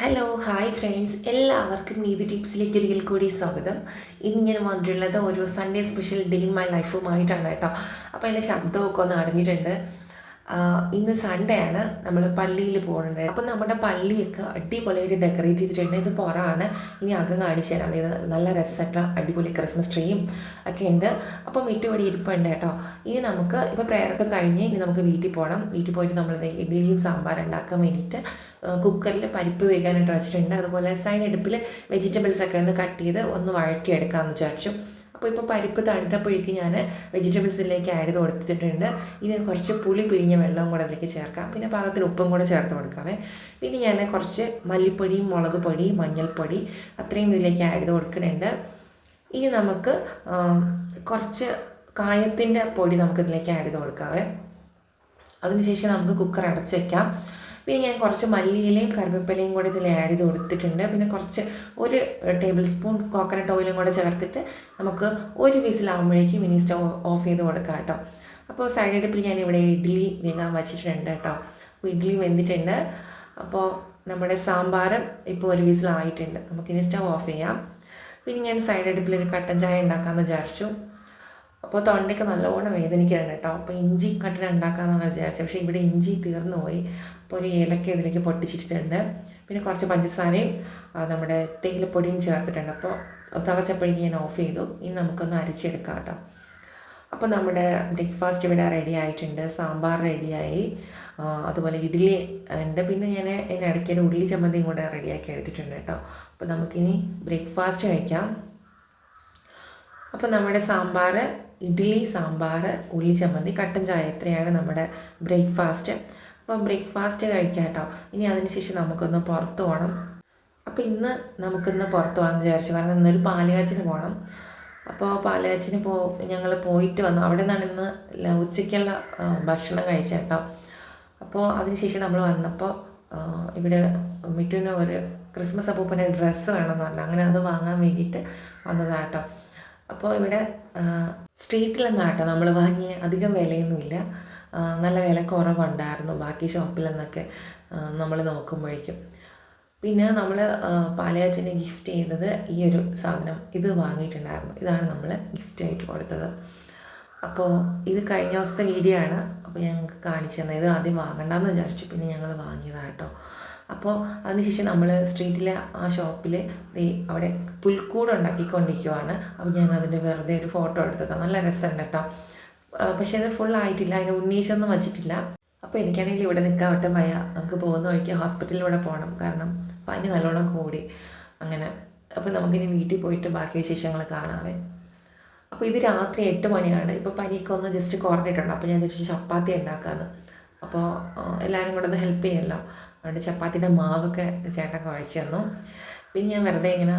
Hello hi friends എല്ലാവർക്കും നീതി ടിപ്സിലേക്ക് ഒരിക്കൽ കൂടി സ്വാഗതം. ഇന്ന് ഞാൻ വന്നിട്ടുള്ളത് ഒരു Sunday special day in my ലൈഫുമായിട്ടാണ് കേട്ടോ. അപ്പോൾ എന്റെ ശബ്ദമൊക്കെ ഒന്ന് അടഞ്ഞിട്ടുണ്ട്. ഇന്ന് സൺഡേ ആണ് നമ്മൾ പള്ളിയിൽ പോകുന്നത് അപ്പം നമ്മുടെ പള്ളിയൊക്കെ അടിപൊളിയായിട്ട് ഡെക്കറേറ്റ് ചെയ്തിട്ടുണ്ട്. ഇത് പുറമാണ്. ഇനി അകം കാണിച്ചു തരാം. നല്ല രസമായിട്ടുള്ള അടിപൊളി ക്രിസ്മസ് ട്രീയും ഒക്കെ ഉണ്ട്. അപ്പം മിറ്റുപടി ഇരിപ്പുണ്ട് കേട്ടോ. ഇനി നമുക്ക് ഇപ്പോൾ പ്രേയറൊക്കെ കഴിഞ്ഞ് ഇനി നമുക്ക് വീട്ടിൽ പോകണം വീട്ടിൽ പോയിട്ട് നമ്മൾ ഇഡ്ഡലിയും സാമ്പാർ ഉണ്ടാക്കാൻ വേണ്ടിയിട്ട് കുക്കറിൽ പരിപ്പ് വേകാനായിട്ട് വെച്ചിട്ടുണ്ട്. അതുപോലെ സൈഡ് അടുപ്പിൽ വെജിറ്റബിൾസ് ഒക്കെ ഒന്ന് കട്ട് ചെയ്ത് ഒന്ന് വഴറ്റിയെടുക്കാമെന്ന് വിചാരിച്ചു. അപ്പോൾ ഇപ്പോൾ പരിപ്പ് തണുത്തപ്പോഴേക്ക് ഞാൻ വെജിറ്റബിൾസിലേക്ക് ആഡ് ചെയ്ത് കൊടുത്തിട്ടുണ്ട്. ഇനി കുറച്ച് പുളി പിഴിഞ്ഞ വെള്ളവും കൂടെ അതിലേക്ക് ചേർക്കാം. പിന്നെ പാകത്തിന് ഉപ്പും കൂടെ ചേർത്ത് കൊടുക്കാമേ പിന്നെ ഞാൻ കുറച്ച് മല്ലിപ്പൊടിയും മുളക് പൊടി മഞ്ഞൾപ്പൊടി അത്രയും ഇതിലേക്ക് ആഡ് ചെയ്ത് കൊടുക്കുന്നുണ്ട്. ഇനി നമുക്ക് കുറച്ച് കായത്തിന്റെ പൊടി നമുക്കിതിലേക്ക് ആഡ് ചെയ്ത് കൊടുക്കാവേ. അതിനുശേഷം നമുക്ക് കുക്കർ അടച്ച് വെക്കാം. പിന്നെ ഞാൻ കുറച്ച് മല്ലിയിലയും കറിവേപ്പിലയും കൂടി ഇതിൽ ആഡ് ചെയ്ത് കൊടുത്തിട്ടുണ്ട്. പിന്നെ കുറച്ച് ഒരു ടേബിൾ സ്പൂൺ കോക്കനട്ട് ഓയിലും കൂടെ ചേർത്തിട്ട് നമുക്ക് ഒരു വിസിലാകുമ്പോഴേക്കും ഇനി സ്റ്റവ് ഓഫ് ചെയ്ത് കൊടുക്കാം കേട്ടോ. അപ്പോൾ സൈഡ് അടുപ്പിൽ ഞാൻ ഇവിടെ ഇഡ്ഡലി വേഗം വച്ചിട്ടുണ്ട് കേട്ടോ. അപ്പോൾ ഇഡ്ഡലി വെന്തിട്ടുണ്ട്. അപ്പോൾ നമ്മുടെ സാമ്പാറും ഇപ്പോൾ ഒരു വിസിലായിട്ടുണ്ട്. നമുക്കിനി സ്റ്റവ് ഓഫ് ചെയ്യാം. പിന്നെ ഞാൻ സൈഡ് അടുപ്പിൽ ഒരു കട്ടൻ ചായ ഉണ്ടാക്കാമെന്ന് വിചാരിച്ചു. അപ്പോൾ തൊണ്ടയ്ക്ക് നല്ലവണ്ണം വേദനിക്കുന്നുണ്ട് കേട്ടോ. അപ്പോൾ ഇഞ്ചി കട്ടിന് ഉണ്ടാക്കാമെന്നാണ് വിചാരിച്ചത്. പക്ഷേ ഇവിടെ ഇഞ്ചി തീർന്നു പോയി അപ്പോൾ ഒരു ഏലക്ക ഇതിലേക്ക് പൊട്ടിച്ചിട്ടിട്ടുണ്ട്. പിന്നെ കുറച്ച് പഞ്ചസാരയും നമ്മുടെ തേയിലപ്പൊടിയും ചേർത്തിട്ടുണ്ട്. അപ്പോൾ തിളച്ചപ്പോഴേക്കും ഞാൻ ഓഫ് ചെയ്തു. ഇനി നമുക്കൊന്ന് അരച്ചെടുക്കാം കേട്ടോ. അപ്പോൾ നമ്മുടെ ബ്രേക്ക്ഫാസ്റ്റ് ഇവിടെ റെഡി ആയിട്ടുണ്ട്. സാമ്പാർ റെഡിയായി അതുപോലെ ഇഡ്ഡലി ഉണ്ട്. പിന്നെ ഞാൻ ഇതിനിടയ്ക്ക് ഉള്ളി ചമ്മന്തിയും കൂടെ റെഡിയാക്കി എടുത്തിട്ടുണ്ട് കേട്ടോ. അപ്പോൾ നമുക്കിനി ബ്രേക്ക്ഫാസ്റ്റ് കഴിക്കാം. അപ്പോൾ നമ്മുടെ സാമ്പാർ ഇഡ്ഡലി സാമ്പാർ ഉള്ളി ചമ്മന്തി കട്ടൻ ചായ ഇത്രയാണ് നമ്മുടെ ബ്രേക്ക്ഫാസ്റ്റ്. അപ്പോൾ ബ്രേക്ക്ഫാസ്റ്റ് കഴിക്കാം കേട്ടോ ഇനി അതിനുശേഷം നമുക്കൊന്ന് പുറത്ത് പോകണം അപ്പോൾ ഇന്ന് നമുക്കിന്ന് പുറത്ത് പോകാമെന്ന് വിചാരിച്ചു. കാരണം ഇന്നൊരു പാലുകാച്ചിന് പോകണം അപ്പോൾ പാലുകാച്ചിന് പോ ഞങ്ങൾ പോയിട്ട് വന്നു. അവിടെ നിന്നാണ് ഇന്ന് ഉച്ചയ്ക്കുള്ള ഭക്ഷണം കഴിച്ചത് കേട്ടോ അപ്പോൾ അതിനുശേഷം നമ്മൾ വന്നപ്പോൾ ഇവിടെ മിറ്റുവിന് ഒരു ക്രിസ്മസ് അപ്പൂപ്പന്റെ ഡ്രസ്സ് വേണമെന്ന് പറഞ്ഞു. അങ്ങനെ അത് വാങ്ങാൻ വേണ്ടിയിട്ട് വന്നതാട്ടോ. അപ്പോൾ ഇവിടെ സ്ട്രീറ്റിലൊന്നും ആട്ടോ നമ്മൾ വാങ്ങിയ അധികം വിലയൊന്നുമില്ല. നല്ല വില കുറവുണ്ടായിരുന്നു. ബാക്കി ഷോപ്പിൽ നിന്നൊക്കെ നമ്മൾ നോക്കുമ്പോഴേക്കും. പിന്നെ നമ്മൾ പാലയാച്ചന് ഗിഫ്റ്റ് ചെയ്തത് ഈ ഒരു സാധനം ഇത് വാങ്ങിയിട്ടുണ്ടായിരുന്നു. ഇതാണ് നമ്മൾ ഗിഫ്റ്റ് ആയിട്ട് കൊടുത്തത്. അപ്പോൾ ഇത് കഴിഞ്ഞ ദിവസത്തെ വീഡിയോ ആണ്. അപ്പോൾ ഞങ്ങൾക്ക് കാണിച്ചു തന്നത്. ഇത് ആദ്യം വാങ്ങണ്ടെന്ന് വിചാരിച്ചു. പിന്നെ ഞങ്ങൾ വാങ്ങിയതാണ് കേട്ടോ അപ്പോൾ അതിനുശേഷം നമ്മൾ സ്ട്രീറ്റിലെ ആ ഷോപ്പിൽ അവിടെ പുൽക്കൂട് ഉണ്ടാക്കിക്കൊണ്ടിരിക്കുവാണ്. അപ്പോൾ ഞാൻ അതിന്റെ വെറുതെ ഒരു ഫോട്ടോ എടുത്തതാണ്. നല്ല രസമുണ്ട് കേട്ടോ. പക്ഷേ അത് ഫുൾ ആയിട്ടില്ല. അതിന് ഉന്നയിച്ചൊന്നും വച്ചിട്ടില്ല. അപ്പോൾ എനിക്കാണെങ്കിൽ ഇവിടെ നിൽക്കാൻ ഒട്ടും നമുക്ക് പോകുന്ന വഴിക്ക് ഹോസ്പിറ്റലിലൂടെ പോകണം കാരണം പനി നല്ലോണം കൂടി. അങ്ങനെ. അപ്പോൾ നമുക്കിനി വീട്ടിൽ പോയിട്ട് ബാക്കി വിശേഷങ്ങൾ കാണാവേ. അപ്പോൾ ഇത് രാത്രി എട്ട് മണിയാണ്. ഇപ്പോൾ പനിയൊക്കെ ഒന്ന് ജസ്റ്റ് കുറഞ്ഞിട്ടുണ്ട് അപ്പോൾ ഞാൻ ചപ്പാത്തി ഉണ്ടാക്കാമെന്ന് അപ്പോൾ എല്ലാവരും കൂടെ ഒന്ന് ഹെൽപ്പ് ചെയ്യല്ലോ. അതുകൊണ്ട് ചപ്പാത്തിന്റെ മാവൊക്കെ ചേട്ടൻ കുഴച്ച് തന്നു. പിന്നെ ഞാൻ വെറുതെ ഇങ്ങനെ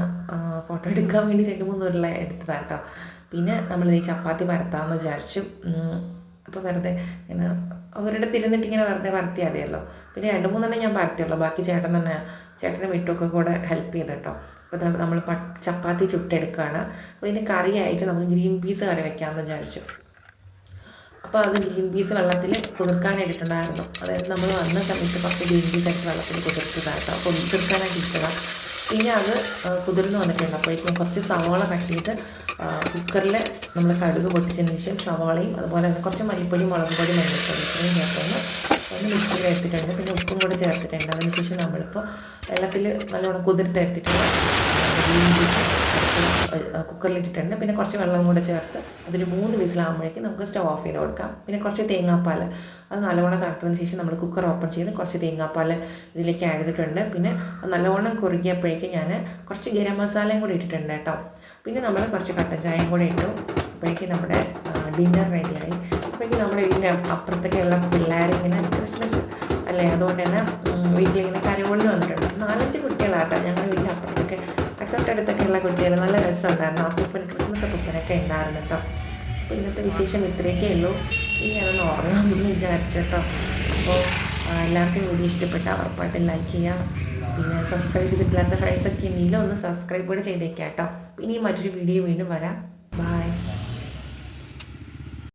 ഫോട്ടോ എടുക്കാൻ വേണ്ടി രണ്ട് മൂന്ന് ഉരുള എടുത്തതാണ് കേട്ടോ പിന്നെ നമ്മൾ ഈ ചപ്പാത്തി പരത്താമെന്ന് വിചാരിച്ചു. അപ്പോൾ വെറുതെ ഇങ്ങനെ ഒരിടത്ത് ഇരുന്നിട്ട് ഇങ്ങനെ വെറുതെ പരത്തിയാൽ മതിയല്ലോ. പിന്നെ രണ്ട് മൂന്നെണ്ണം ഞാൻ പരത്തിയുള്ളൂ ബാക്കി ചേട്ടൻ തന്നെ ചേട്ടനും വീട്ടുമൊക്കെ കൂടെ ഹെൽപ്പ് ചെയ്ത് കേട്ടോ അപ്പോൾ നമ്മൾ ചപ്പാത്തി ചുട്ടെടുക്കുകയാണ് അപ്പോൾ ഇതിന് കറിയായിട്ട് നമുക്ക് ഗ്രീൻ പീസ് കറി വെക്കാമെന്ന് വിചാരിച്ചു. അപ്പോൾ അത് ഗ്രീൻ പീസ് വെള്ളത്തിൽ കുതിർക്കാനായിട്ടുണ്ടായിരുന്നു അതായത് നമ്മൾ വന്ന സമയത്ത് കുറച്ച് ഗ്രീൻ പീസ് ആയിട്ട് വെള്ളത്തിൽ കുതിർത്തതായിരുന്നു അപ്പോൾ കുതിർക്കാനായിട്ട് ഇട്ടതാണ് പിന്നെ അത് കുതിർന്ന് വന്നിട്ടുണ്ട്. അപ്പോഴേക്കും കുറച്ച് സവാള കട്ട് ചെയ്ത് കുക്കറിൽ നമ്മൾ കടുക് പൊട്ടിച്ചതിന് ശേഷം സവാളയും അതുപോലെ തന്നെ കുറച്ച് മല്ലിപ്പൊടി മുളക് പൊടി മഞ്ഞൾപ്പൊടി ഇത്രയും ചേർത്തൊന്ന് ഒന്ന് മിക്സിയിൽ എടുത്തിട്ടുണ്ട്. പിന്നെ ഉപ്പും കൂടെ ചേർത്തിട്ടുണ്ട്. അതിനുശേഷം നമ്മളിപ്പോൾ വെള്ളത്തിൽ നല്ലോണം കുതിർത്തെടുത്തിട്ടുണ്ട് കുക്കറിലിട്ടിട്ടുണ്ട് പിന്നെ കുറച്ച് വെള്ളം കൂടെ ചേർത്ത് അതൊരു മൂന്ന് വിസിലാകുമ്പോഴേക്കും നമുക്ക് സ്റ്റവ് ഓഫ് ചെയ്ത് കൊടുക്കാം. പിന്നെ കുറച്ച് തേങ്ങാപ്പാൽ അത് നല്ലവണ്ണം തണുത്തതിന് ശേഷം നമ്മൾ കുക്കർ ഓപ്പൺ ചെയ്ത് കുറച്ച് തേങ്ങാപ്പാൽ ഇതിലേക്ക് ആഡ് ചെയ്തിട്ടുണ്ട്. പിന്നെ നല്ലവണ്ണം കുറുകിയപ്പോഴേക്കും ഞാൻ കുറച്ച് ഗരം മസാലയും കൂടി ഇട്ടിട്ടുണ്ട് കേട്ടോ. പിന്നെ നമ്മൾ കുറച്ച് കട്ടൻ ചായയും കൂടെ ഇട്ടു. അപ്പോഴേക്കും നമ്മുടെ ഡിന്നർ റെഡിയായി അപ്പോഴേക്കും നമ്മുടെ വീടിന്റെ അപ്പുറത്തൊക്കെയുള്ള പിള്ളേരിങ്ങനെ ക്രിസ്മസ് അല്ലേ? അതുകൊണ്ട് തന്നെ വീട്ടിലിങ്ങനെ കരവോളിന് വന്നിട്ടുണ്ട്. നാലഞ്ച് കുട്ടികളാട്ടോ ഞങ്ങളുടെ വീടിന്റെ അപ്പുറത്തൊക്കെ. അടുത്തൊട്ടടുത്തൊക്കെ ഉള്ള കുട്ടികൾ നല്ല രസമുണ്ടായിരുന്നു. അപ്പൂപ്പൻ ക്രിസ്മസ് അപ്പൂപ്പനൊക്കെ ഉണ്ടായിരുന്നു കേട്ടോ. അപ്പോൾ ഇന്നത്തെ വിശേഷം ഇത്രയൊക്കെ ഉള്ളൂ. ഇനി ഞാനൊന്ന് ഉറങ്ങാമെന്ന് വിചാരിച്ചു കേട്ടോ. അപ്പോൾ എല്ലാവർക്കും കൂടി ഇഷ്ടപ്പെട്ട ഉറപ്പായിട്ട് ലൈക്ക് ചെയ്യാം. പിന്നെ സബ്സ്ക്രൈബ് ചെയ്തിട്ടില്ലാത്ത ഫ്രണ്ട്സൊക്കെ ഉണ്ടെങ്കിൽ ഒന്ന് സബ്സ്ക്രൈബ് കൂടെ ചെയ്തേക്കാം കേട്ടോ. ഇനി മറ്റൊരു വീഡിയോ വീണ്ടും വരാം.